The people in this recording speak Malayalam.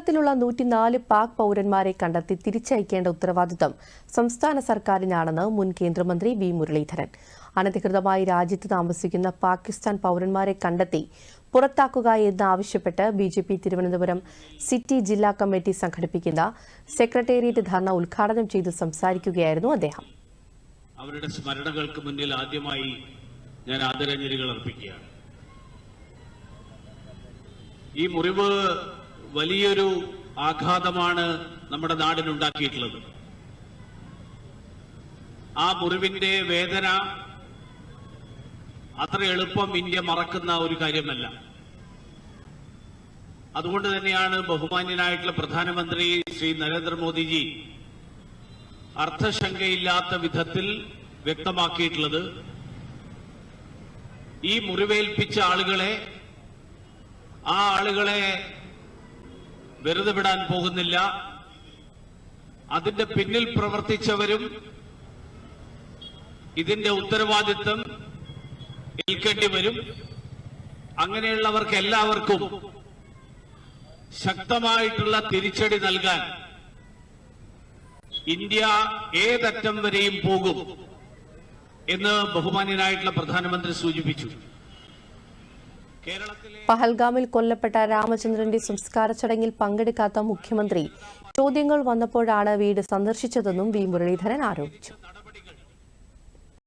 കേരളത്തിലുള്ള നൂറ്റിനാല് പാക് പൌരന്മാരെ കണ്ടെത്തി തിരിച്ചയക്കേണ്ട ഉത്തരവാദിത്തം സംസ്ഥാന സർക്കാരിനാണെന്ന് മുൻ കേന്ദ്രമന്ത്രി വി മുരളീധരൻ. അനധികൃതമായി രാജ്യത്ത് താമസിക്കുന്ന പാകിസ്ഥാൻ പൌരന്മാരെ കണ്ടെത്തി പുറത്താക്കുക എന്നാവശ്യപ്പെട്ട് B J P Thiruvananthapuram city ജില്ലാ കമ്മിറ്റി സംഘടിപ്പിക്കുന്ന സെക്രട്ടേറിയറ്റ് ധർണ ഉദ്ഘാടനം ചെയ്ത് സംസാരിക്കുകയായിരുന്നു അദ്ദേഹം. അവരുടെ സ്മരണകൾക്ക് മുന്നിൽ ആദ്യമായി ഞാൻ ആദരാഞ്ജലികൾ അർപ്പിക്കുകയാണ്. ഈ മുറിവ് വലിയൊരു ആഘാതമാണ് നമ്മുടെ നാടിനുണ്ടാക്കിയിട്ടുള്ളത്. ആ മുറിവിന്റെ വേദന അത്ര എളുപ്പം ഇന്ത്യ മറക്കുന്ന ഒരു കാര്യമല്ല. അതുകൊണ്ട് തന്നെയാണ് ബഹുമാന്യനായിട്ടുള്ള പ്രധാനമന്ത്രി ശ്രീ നരേന്ദ്രമോദിജി അർത്ഥശങ്കയില്ലാത്ത വിധത്തിൽ വ്യക്തമാക്കിയിട്ടുള്ളത്. ഈ മുറിവേൽപ്പിച്ച ആളുകളെ ആ ആളുകളെ വെറുതെ വിടാൻ പോകുന്നില്ല. അതിന്റെ പിന്നിൽ പ്രവർത്തിച്ചവരും ഇതിന്റെ ഉത്തരവാദിത്വം ഏൽക്കേണ്ടി വരും. അങ്ങനെയുള്ളവർക്ക് എല്ലാവർക്കും ശക്തമായിട്ടുള്ള തിരിച്ചടി നൽകാൻ ഇന്ത്യ ഏതറ്റം വരെയും പോകും എന്ന് ബഹുമാന്യനായിട്ടുള്ള പ്രധാനമന്ത്രി സൂചിപ്പിച്ചു. പഹൽഗാമിൽ കൊല്ലപ്പെട്ട രാമചന്ദ്രന്റെ സംസ്കാര ചടങ്ങിൽ പങ്കെടുക്കാത്ത മുഖ്യമന്ത്രി. ചോദ്യങ്ങൾ വന്നപ്പോഴാണ് വീട് സന്ദർശിച്ചതെന്നും വി മുരളീധരൻ ആരോപിച്ചു.